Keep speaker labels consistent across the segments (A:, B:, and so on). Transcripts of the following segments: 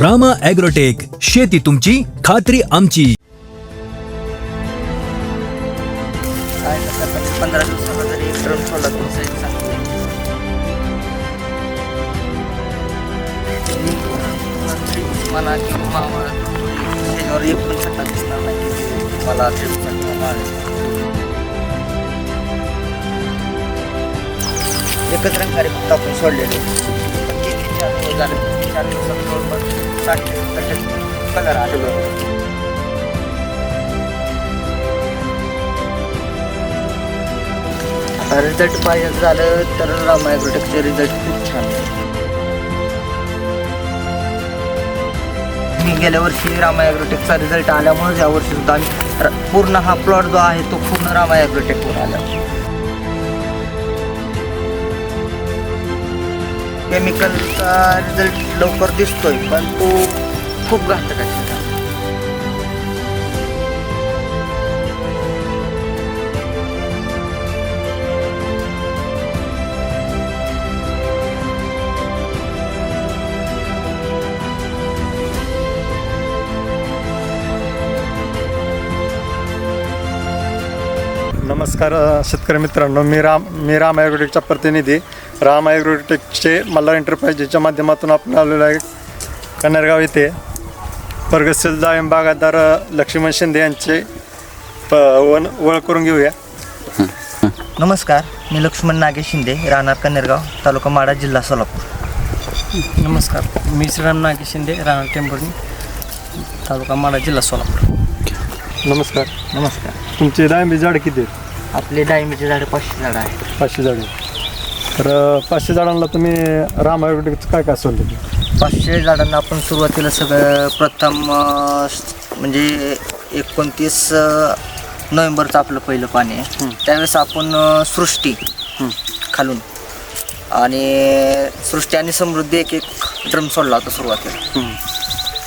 A: Rama agrotech शेती तुमची खात्री आमची.
B: पंधरा एक ड्रम सोडला तर मला किंवा त्याच्यावर एक पण दिसणार नाही मला एकच फक्त आपण सोडलेले. चार चार दिवसात जवळपास साठ आता रिझल्ट पाहिजे झालं तर रामायग्रोटेकचे रिझल्ट खूप छान मी गेल्या वर्षी रामायग्रोटेकचा रिझल्ट आल्यामुळे यावर्षी सुद्धा पूर्ण हा प्लॉट जो आहे तो पूर्ण रामायग्रोटेकवर आला. केमिकलचा रिझल्ट लवकर दिसतोय पण तो खूप घातक आहे.
C: नमस्कार शेतकरी मित्रांनो. मी राम मी राम आयुर्वेदिकचा प्रतिनिधी. राम ॲग्रोटेकचे मल्हार एंटरप्राइजेसच्या माध्यमातून आपण आलेलो आहे. कन्नरगाव येथे प्रगतशील बागायतदार अ, लक्ष्मण शिंदे यांचे प वन ओळख करून घेऊया.
B: नमस्कार मी लक्ष्मण नागे शिंदे राहणार कन्नेरगाव तालुका माडा जिल्हा सोलापूर.
D: नमस्कार मी श्रीराम नागे शिंदे राहणार टेंभुर्णी तालुका माडा जिल्हा सोलापूर.
C: नमस्कार.
B: नमस्कार.
C: तुमचे डाळिंबी झाडं किती आहेत?
B: आपले डाळिंबीचे झाडे पाचशे झाडं आहेत.
C: पाचशे झाडे. तर पाचशे झाडांना तुम्ही राम काय काय सोडलं?
B: पाचशे झाडांना आपण सुरुवातीला सगळं प्रथम अं, स- म्हणजे एकोणतीस अं, नोव्हेंबरचं आपलं पहिलं पाणी आहे. त्यावेळेस आपण अं, सृष्टी खालून आणि सृष्टी आणि समृद्धी एक एक ड्रम सोडला होता सुरुवातीला.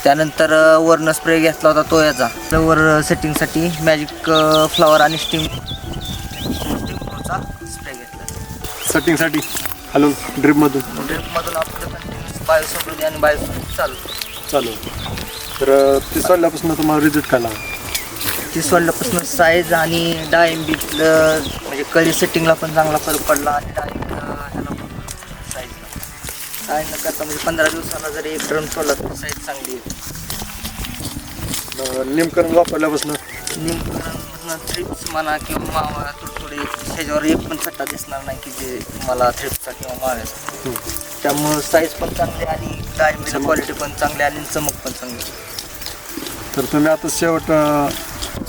B: त्यानंतर अ, वरनं स्प्रे घेतला होता तो याचा तर वर सेटिंगसाठी मॅजिक फ्लॉवर आणि स्टीम
C: सेटिंगसाठी खालून ड्रीपमधून
B: ड्रिपमधून आपलं बायोसमृद्धी आणि बायोसमृद्धी चालू
C: चालू. तर ते सोडल्यापासून तुम्हाला रिझल्ट काय लागला?
B: ती सोडल्यापासून साईज आणि डाळिंबीतलं म्हणजे कळी सेटिंगला पण चांगला फरक पडला आणि डाळिंब ह्याला पण साईजला काय न करता म्हणजे पंधरा दिवसाला जरी एक ड्रम सोडला तर साईज चांगली येते
C: निमकरण वापरल्यापासून?
B: निमकरण थ्रिप्स म्हणा किंवा मावा तुडतुडे ह्याच्यावर एक पण सट्टा दिसणार नाही की जे मला थ्रिप्सचा किंवा माव्याचा त्यामुळं साईज पण चांगली आणि डाळिंबीची क्वालिटी पण चांगली आणि चमक पण चांगली.
C: तर तुम्ही आता शेवट अं,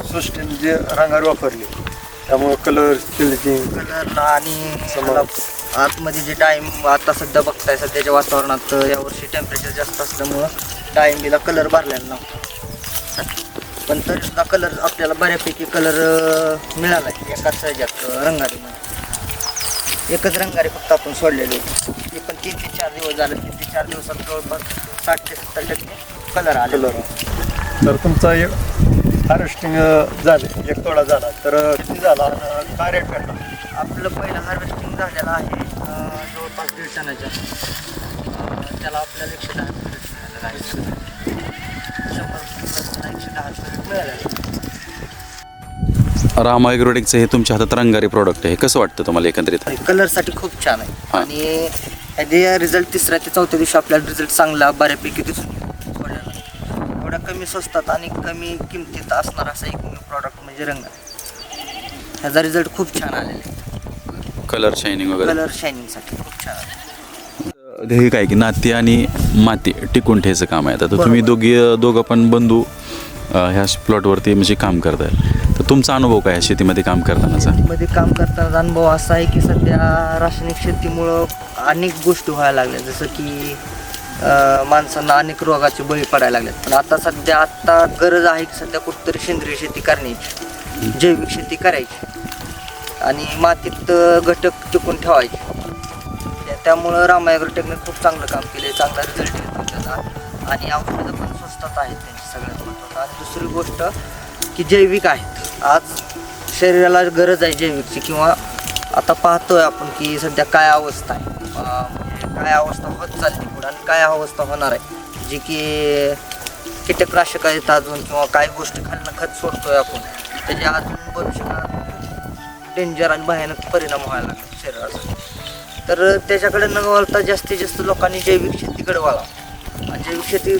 C: सृष्टीने जे रंगारी वापरली त्यामुळे कलर फिनिशिंग
B: कलरला आणि ह्याला आतमध्ये जे टाईम आता सध्या बघताय सध्याच्या वातावरणात यावर्षी टेम्परेचर जास्त असल्यामुळं डाळिंबीला कलर भरलेला नव्हता. पण तरी सुद्धा कलर आपल्याला बऱ्यापैकी कलर मिळाला आहे. एकाच ह्याच्यात रंगारीमध्ये एकच रंगारी फक्त आपण सोडलेली होती ती पण तीन ते चार दिवस झाले. तीन ते चार दिवसात जवळपास साठ ते सत्तर टक्के कलर आले.
C: कलर तर तुमचा एक हार्वेस्टिंग झाले. एक तोडा झाला. तर किती झाला? काय रेट भेटला?
B: आपलं पहिलं हार्वेस्टिंग झालेलं आहे जवळपास दीड टनाच्या. त्याला आपल्याला एकशे दहा रुपये मिळालेलं आहे शंभर रुपये एकशे दहा रुपये मिळालेलं आहे.
E: राम ॲग्रोटेकचं हे तुमच्या हातात रंगारी प्रॉडक्ट आहे. कसं वाटतं तुम्हाला एकंदरीत?
B: कलरसाठी खूप छान आहे. आणि ह्याचे रिझल्ट तिसऱ्या ते चौथ्या दिवशी आपल्याला रिझल्ट चांगला बऱ्यापैकी दिसून. एवढ्या कमी स्वस्तात आणि कमी किमतीत असणार असा एक प्रॉडक्ट म्हणजे रंग. ह्याचा रिझल्ट खूप छान आलेला आहे.
E: कलर शायनिंग वगैरे.
B: कलर शायनिंगसाठी खूप छान आहे.
E: हे काय की नाती आणि माती टिकून ठेवायचं काम आहे. आता तुम्ही दोघी दोघं पण बंधू ह्या प्लॉटवरती म्हणजे काम करताय. तर तुमचा अनुभव काय आहे शेतीमध्ये काम करतानाचा?
B: मध्ये काम करताना अनुभव असा आहे की सध्या रासायनिक शेतीमुळं अनेक गोष्टी व्हायला लागल्या. जसं की अं, माणसांना अनेक रोगाचे बळी पडायला लागलेत पण आता सध्या आता गरज आहे की सध्या कुठंतरी सेंद्रिय शेती करण्याची जैविक शेती करायची आणि मातीत अं, घटक टिकून ठेवायचे. त्या- त्यामुळं रामायग्रोटेकने खूप चांगलं काम केलं चांगला रिझल्ट येतो त्याचा. आणि औषधं पण स्वस्तात आहेत त्यांची सगळ्यात महत्त्वाचं. आणि दुसरी गोष्ट की जैविक आहेत. आज शरीराला गरज आहे जैविकची किंवा आता पाहतोय आपण की सध्या काय अवस्था आहे. म्हणजे काय अवस्था होत चालली पुढे आणि काय अवस्था होणार आहे. जी की कीटकनाशक आहेत अजून किंवा काही गोष्टी खाल्लं खत सोडतोय आपण. त्याचे अजून भविष्यात डेंजर आणि भयानक परिणाम व्हायला लागतात शरीराचा तर त्याच्याकडे न वळता जास्तीत जास्त लोकांनी जैविक शेतीकडे वळावं जैविक शेती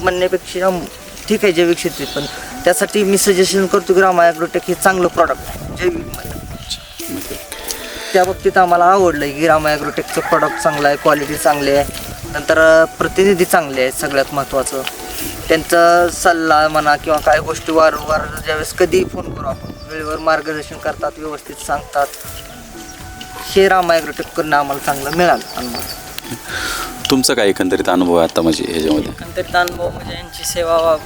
B: म्हणण्यापेक्षा ठीक आहे जैविक शेती पण त्यासाठी मी सजेशन करतो की रामा ॲग्रोटेक हे चांगलं प्रॉडक्ट आहे जैविकमध्ये त्या बाबतीत आम्हाला आवडलं की रामा ॲग्रोटेकचं प्रॉडक्ट चांगलं आहे क्वालिटी चांगली आहे. नंतर प्रतिनिधी चांगले आहेत सगळ्यात महत्त्वाचं त्यांचा सल्ला म्हणा किंवा काय गोष्टी वारंवार ज्यावेळेस कधीही फोन करू आपण वेळेवर मार्गदर्शन करतात व्यवस्थित सांगतात. हे रामा ॲग्रोटेककडनं आम्हाला चांगलं मिळालं अनुभव
E: तुमचा काय एकंदरीत अनुभव आहे आता म्हणजे ह्याच्यामध्ये?
D: एकंदरीत अनुभव म्हणजे यांची सेवा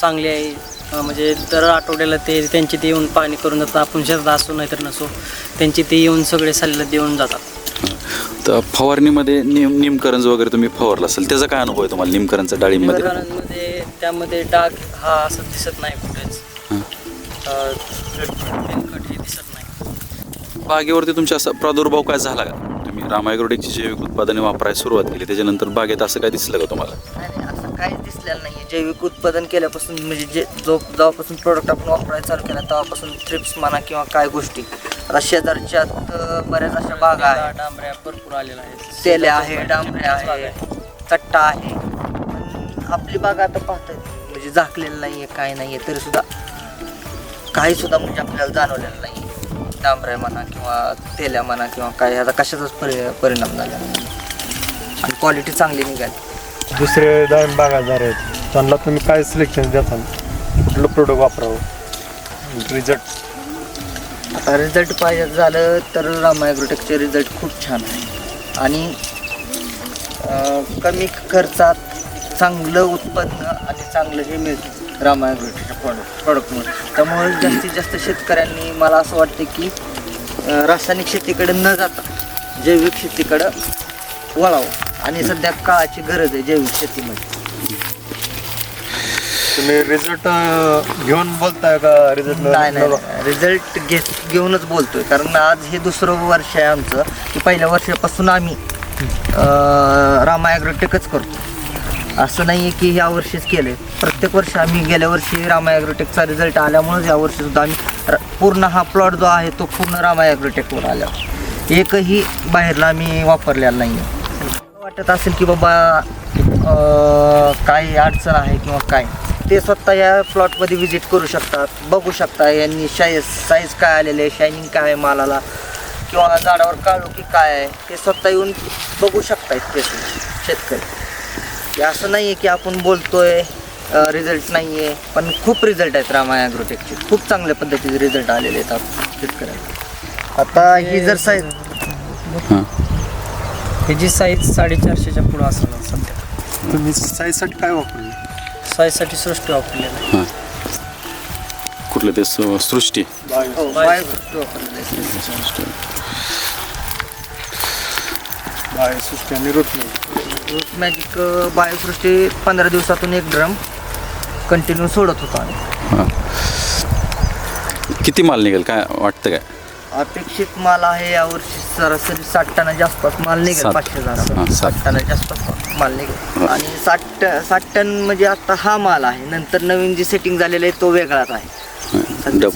D: चांगली आहे. अं, म्हणजे दर आठवड्याला ते त्यांची ते येऊन पाणी करून जातात. आपण शेतात असो नाहीतर नसो त्यांची ते येऊन सगळे सल्ले देऊन जातात.
E: तर फवारणीमध्ये निम निमकरंज वगैरे तुम्ही फवारला असेल त्याचा काय अनुभव आहे तुम्हाला निमकरंजचा
D: निमकरणांमध्ये त्यामध्ये डाग हा असं दिसत नाही कुठेच.
E: हां.
D: अं, तेलकट हे दिसत नाही.
E: बागेवरती तुमच्या असा प्रादुर्भाव काय झाला का? तुम्ही रामायग्रोटिकची जैविक उत्पादने वापरायला सुरुवात केली. त्याच्यानंतर बागेत असं काय दिसलं का तुम्हाला?
B: नाही नाही, असं काहीच दिसलेलं नाही जैविक उत्पादन केल्यापासून म्हणजे जे जो जेव्हापासून प्रोडक्ट आपण वापरायला चालू केला तेव्हापासून थ्रिप्स म्हणा किंवा काय गोष्टी आता शेजारच्या बऱ्याच अशा बागा आहेत.
D: डांबऱ्या भरपूर आलेल्या आहेत.
B: तेल्या आहे डांबरे
D: बाग
B: आहे चट्टा आहे. पण आपली बाग आता पाहताय म्हणजे झाकलेलं नाहीये काय नाहीये तरी सुद्धा काही सुद्धा म्हणजे आपल्याला जाणवलेलं नाही डांबऱ्या म्हणा किंवा तेल्या म्हणा किंवा काय आता कशाचाच परि परिणाम झाला नाही. आणि क्वालिटी चांगली निघाली.
C: दुसरे डाळिंब बागायतदार आहेत त्यांना तुम्ही काय सिलेक्शन देता कुठलं प्रोडक्ट वापरावं? रिझल्ट
B: आता रिझल्ट पाहिजे झालं तर रामा ॲग्रोटेकचे रिझल्ट खूप छान आहे. आणि अं, कमी खर्चात चांगलं उत्पन्न आणि चांगलं हे मिळतं रामा ॲग्रोटेकच्या प्रॉडक्ट प्रॉडक्टमुळे त्यामुळे जास्तीत जास्त शेतकऱ्यांनी मला असं वाटतं की रासायनिक शेतीकडे न जाता जैविक शेतीकडं वळावं. आणि सध्या काळाची गरज आहे जैविक शेतीमध्ये.
C: तुम्ही रिझल्ट घेऊन बोलताय का रिझल्ट
B: नाही नाही रिझल्ट घे घेऊनच बोलतोय. कारण आज हे दुसरं वर्ष आहे आमचं. की पहिल्या वर्षापासून आम्ही रामा ॲग्रोटेकच करतो असं नाही आहे की ह्या वर्षीच केलं प्रत्येक वर्षी आम्ही गेल्या वर्षी रामायग्रिटेकचा रिझल्ट आल्यामुळेच या आम्ही र- पूर्ण हा प्लॉट जो आहे तो पूर्ण रामा आला. एकही बाहेरला आम्ही वापरलेला नाही आहे वाटत असेल की बाबा काय काही अडचण आहे किंवा काय. ते स्वतः या प्लॉटमध्ये व्हिजिट करू शकतात. बघू शकता यांनी शाईज साईज काय आलेले आहे शायनिंग काय आहे मालाला. किंवा झाडावर काळू की काय आहे ते स्वतः येऊन बघू शकतायत ते शेतकरी. हे असं नाही आहे की आपण बोलतोय रिझल्ट नाही आहे पण खूप रिझल्ट आहेत रामा ॲग्रोटेकचे खूप चांगल्या पद्धतीचे रिझल्ट आलेले आहेत आप- शेतकऱ्यांना. आता ही जर साईज
E: हां.
D: ह्याची साईज साडेचारशेच्या पुढं असणार सध्या.
C: तुम्ही साईजसाठी काय वापरलं?
D: साईजसाठी सृष्टी वापरलेलं
E: हां. कुठलं ते सु- सृष्टी?
B: हो, वापरलेली आहे.
C: बायोसृष्टी. आणि
B: मॅजिक बायोसृष्टी पंधरा दिवसातून एक ड्रम कंटिन्यू सोडत होतो आम्ही.
E: हां. किती माल निघेल? काय वाटतं काय?
B: अपेक्षित माल आहे यावर्षी सरासरी साठ टनाच्या आसपास माल निघेल
E: सात.
B: पाचशे
E: हां,
B: हजार
E: सात.
B: साठ टनाच्या आसपास माल निघेल. आणि साठ ट- साठ टन म्हणजे आता हा माल आहे. नंतर नवीन जे सेटिंग झालेलं आहे तो वेगळाच आहे. सध्या
E: डब.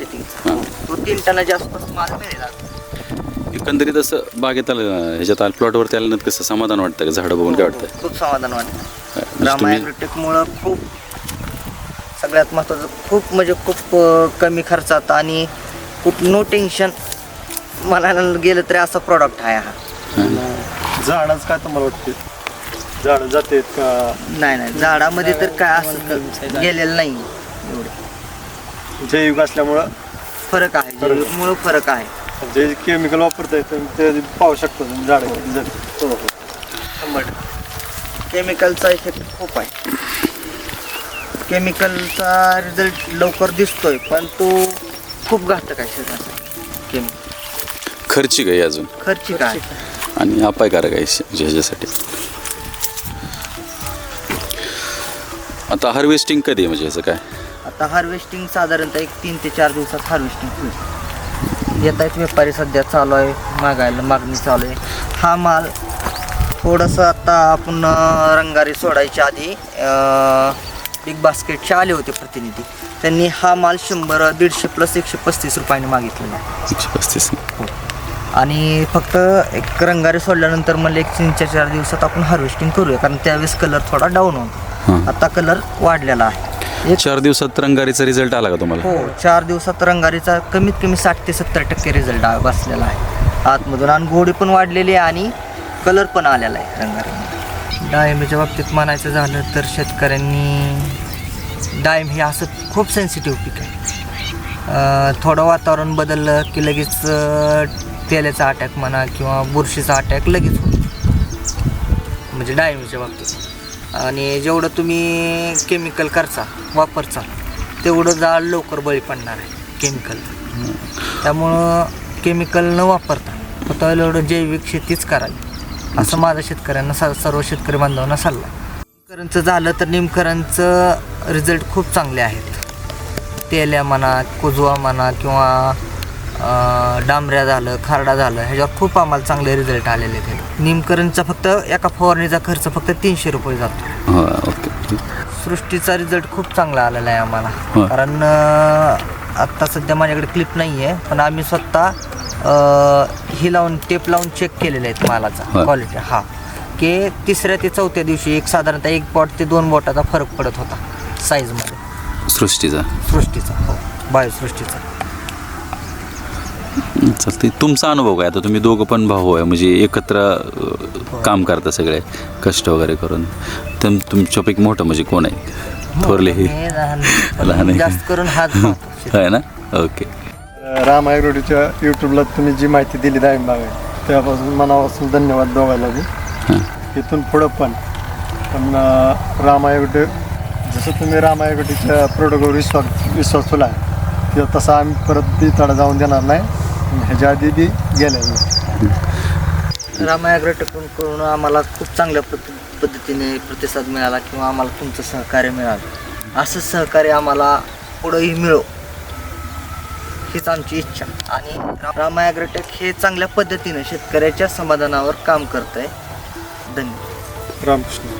E: हां.
B: तो तीन टनाच्या आसपास माल मिळेल आता.
E: एकंदरीत असं बागेत आलं ह्याच्यात आलं प्लॉटवरती आल्यानंतर कसं समाधान वाटतं? का झाडं बघून काय वाटतं?
B: खूप समाधान वाटतं.
E: म्हणजे
B: रामा
E: तुम्ही
B: ॲग्रोटेकमुळं खूप सगळ्यात महत्त्वाचं खूप म्हणजे खूप अं, कमी खर्चात आणि खूप नो टेन्शन म्हणायला गेलं तरी असा प्रॉडक्ट आहे हा.
C: झाडाच काय तुम्हाला वाटते? झाडं जाते का?
B: नाही नाही. झाडामध्ये तर काय असं गेलेलं नाही एवढं.
C: जैविक असल्यामुळं?
B: फरक आहे. जैविकमुळं फरक आहे.
C: जे केमिकल वापरताय ते पाहू शकतो तुम्ही झाडं किती
B: हो हो. शंभर. केमिकलचा इफेक्ट खूप आहे. केमिकलचा रिझल्ट लवकर दिसतोय पण तो खूप घातक आहे शरीरासाठी केमिकल
E: खर्चिक आहे अजून.
B: खर्चिक आहे.
E: आणि अपायकारक आहे श- ह्याच्यासाठी. आता हार्वेस्टिंग कधी आहे म्हणजे ह्याचं काय?
B: आता हार्वेस्टिंग साधारणतः एक तीन ते चार दिवसात हार्वेस्टिंग होईल. येत आहेत. व्यापारी सध्या चालू आहे. मागायला मागणी चालू आहे. हा माल थोडंसं आता आपण रंगारी सोडायच्या आधी बिग बास्केटचे आले होते प्रतिनिधी. त्यांनी हा माल शंभर दीडशे प्लस एकशे पस्तीस रुपयाने मागितलेला
E: एकशे पस्तीस.
B: आणि फक्त एक रंगारी सोडल्यानंतर मला एक तीन चार चार दिवसात आपण हार्वेस्टिंग करूया. कारण त्यावेळेस कलर थोडा डाऊन होता.
E: हां.
B: आता कलर वाढलेला आहे. एक
E: चार दिवसात रंगारीचा रिझल्ट आला का तुम्हाला?
B: हो चार दिवसात रंगारीचा कमीत कमी साठ ते सत्तर टक्के रिझल्ट बसलेला आहे. आतमधून आणि गोडी पण वाढलेली आहे आणि कलर पण आलेला आहे रंगारीमध्ये. डाळिंबीच्या बाबतीत म्हणायचं झालं तर शेतकऱ्यांनी डाळिंब हे असं खूप सेन्सिटिव्ह पीक आहे. थोडं वातावरण बदललं की लगेच तेलाचा अटॅक म्हणा किंवा बुरशीचा अटॅक लगेच होतो. म्हणजे डाळिंबीच्या बाबतीत. आणि जेवढं तुम्ही केमिकल करचा वापरचा तेवढं जाळ लवकर बळी पडणार आहे केमिकल त्यामुळं केमिकल न वापरता फक्त एवढं जैविक शेतीच करावी असं माझा शेतकऱ्यांना सा सर्व शेतकरी बांधवांना सल्ला. निमकरांचं झालं तर निमकरांचं रिझल्ट खूप चांगले आहेत. तेल्या म्हणा कुजवा म्हणा किंवा डांबऱ्या झालं खारडा झालं ह्याच्यावर खूप आम्हाला चांगले रिझल्ट आलेले आहेत. निमकरणचा फक्त एका फवारणीचा खर्च फक्त तीनशे रुपये जातो.
E: हां ओके.
B: सृष्टीचा रिझल्ट खूप चांगला आलेला आहे आम्हाला. कारण आत्ता सध्या माझ्याकडे क्लिप नाही आहे पण आम्ही स्वतः ही लावून टेप लावून चेक केलेले आहेत मालाचा. क्वालिटी हा. की तिसऱ्या ते चौथ्या दिवशी एक साधारणतः एक बॉट ते दोन बॉटाचा फरक पडत होता साईजमध्ये
E: सृष्टीचा.
B: सृष्टीचा हो. बायोसृष्टीचा.
E: चालते. तुमचा अनुभव काय? आता तुम्ही दोघं पण भाऊ आहे म्हणजे एकत्र अ, काम करता सगळे कष्ट वगैरे करून. तर तुमच्यापैकी मोठं म्हणजे कोण आहे? थोरले. हे
B: मी लहान. जास्त करून.
E: आहे ना? ओके.
C: राम ॲग्रोटेकच्या यूट्यूबला तुम्ही जी माहिती दिली डाळिंब बागायत त्यापासून मनापासून धन्यवाद दोघायला
E: हां.
C: इथून पुढं पण. पण राम ॲग्रोटेक जसं तुम्ही राम ॲग्रोटेकच्या प्रोडक्टवर विश्वास विश्वास किंवा तसा आम्ही परत बी तडा जाऊन देणार नाही. ह्याच्या आधी बी गेलेलो नाही
B: रामायाग्रटकून करून आम्हाला खूप चांगल्या पद्ध पद्धतीने प्रतिसाद मिळाला किंवा आम्हाला तुमचं सहकार्य मिळालं. असं सहकार्य आम्हाला पुढंही मिळो हीच आमची इच्छा. आणि रामायाग्रटेक हे चांगल्या पद्धतीने शेतकऱ्याच्या समाधानावर काम करत आहे धन्यवाद.
C: रामकृष्ण.